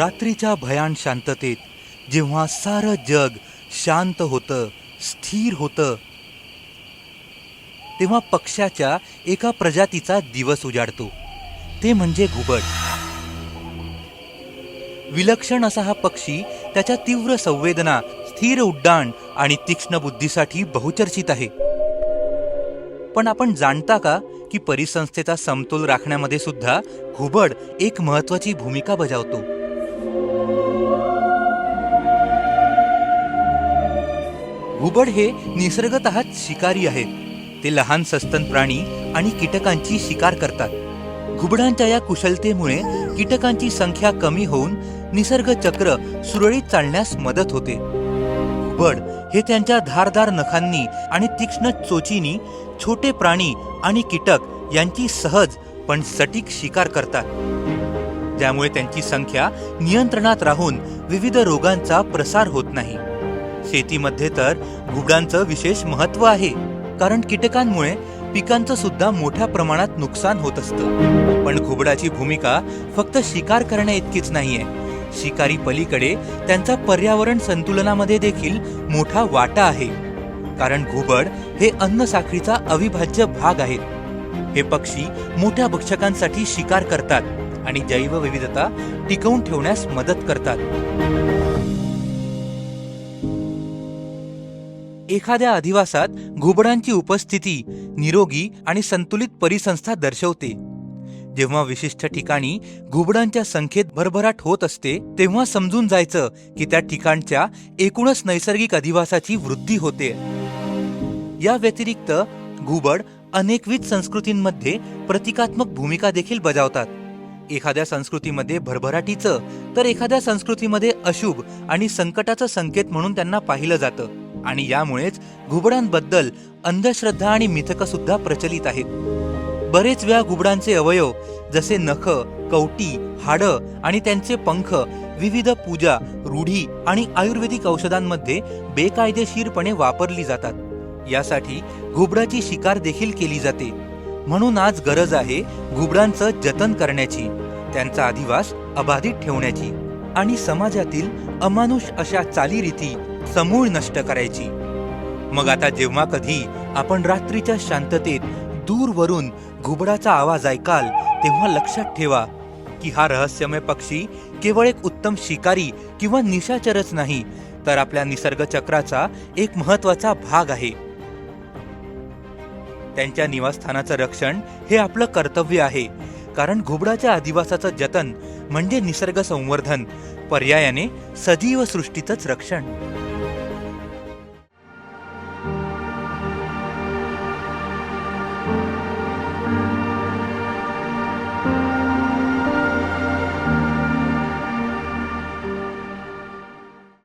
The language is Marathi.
रात्रीच्या भयान शांततेत जेव्हा सारं जग शांत होतं स्थिर होतं तेव्हा पक्ष्याच्या एका प्रजातीचा दिवस उजाडतो. ते म्हणजे घुबड. विलक्षण असा हा पक्षी त्याच्या तीव्र संवेदना स्थिर उड्डाण आणि तीक्ष्ण बुद्धीसाठी बहुचर्चित आहे. पण आपण जाणता का की परिसंस्थेचा समतोल राखण्यामध्ये सुद्धा घुबड एक महत्वाची भूमिका बजावतो? घुबड हे निसर्गत शिकारी आहेत. ते लहान सस्तन प्राणी आणि कीटकांची शिकार करतात. घुबडांच्या या कुशलतेमुळे कीटकांची संख्या कमी होऊन निसर्ग चक्र सुरळीत चालण्यास मदत होते. घुबड हे त्यांच्या धारदार नखांनी आणि तीक्ष्ण चोचीनी छोटे प्राणी आणि कीटक यांची सहज पण सटीक शिकार करतात. त्यामुळे त्यांची संख्या नियंत्रणात राहून विविध रोगांचा प्रसार होत नाही. शेतीमध्ये तर घुबडांचं विशेष महत्त्व आहे. कारण कीटकांमुळे पिकांचं सुद्धा मोठ्या प्रमाणात नुकसान होत असतं. पण घुबडाची भूमिका फक्त शिकार करण्या इतकीच नाहीये. शिकारी पलीकडे त्यांचा पर्यावरण संतुलनामध्ये देखील मोठा वाटा आहे. कारण घुबड हे अन्न साखळीचा अविभाज्य भाग आहेत. हे पक्षी मोठ्या भक्षकांसाठी शिकार करतात आणि जैवविविधता टिकवून ठेवण्यास मदत करतात. एखाद्या अधिवासात घुबडांची उपस्थिती निरोगी आणि संतुलित परिसंस्था दर्शवते. जेव्हा विशिष्ट ठिकाणी घुबडांच्या संख्येत भरभराट होत असते तेव्हा समजून जायचं की त्या ठिकाणच्या एकूणच नैसर्गिक अधिवासाची वृद्धी होते. या व्यतिरिक्त घुबड अनेकविध संस्कृतींमध्ये प्रतिकात्मक भूमिका देखील बजावतात. एखाद्या संस्कृतीमध्ये भरभराटीचं तर एखाद्या संस्कृतीमध्ये अशुभ आणि संकटाचं संकेत म्हणून त्यांना पाहिलं जातं. आणि यामुळेच घुबडांबद्दल अंधश्रद्धा आणि मिथक सुद्धा प्रचलित आहेत. बरेच वेळा घुबडांचे अवयव जसे नख कवटी हाडं आणि त्यांचे पंख विविध पूजा रूढी आणि आयुर्वेदिक औषधांमध्ये बेकायदेशीरपणे वापरली जातात. यासाठी घुबडाची शिकार देखील केली जाते. म्हणून आज गरज आहे घुबडांचं जतन करण्याची त्यांचा अधिवास अबाधित ठेवण्याची आणि समाजातील अमानुष अशा चालीरीती समूळ नष्ट करायची. मग आता जेव्हा कधी आपण रात्रीच्या शांततेत दूरवरून घुबडाचा आवाज ऐकाल तेव्हा लक्षात ठेवा की हा रहस्यमय पक्षी केवळ एक उत्तम शिकारी किंवा निशाचरच नाही तर आपल्या निसर्ग चक्राचा एक महत्त्वाचा भाग आहे. त्यांच्या निवासस्थानाचं रक्षण हे आपलं कर्तव्य आहे कारण घुबडाच्या अधिवासाचं जतन म्हणजे निसर्ग संवर्धन पर्यायाने सजीव सृष्टीचंच रक्षण.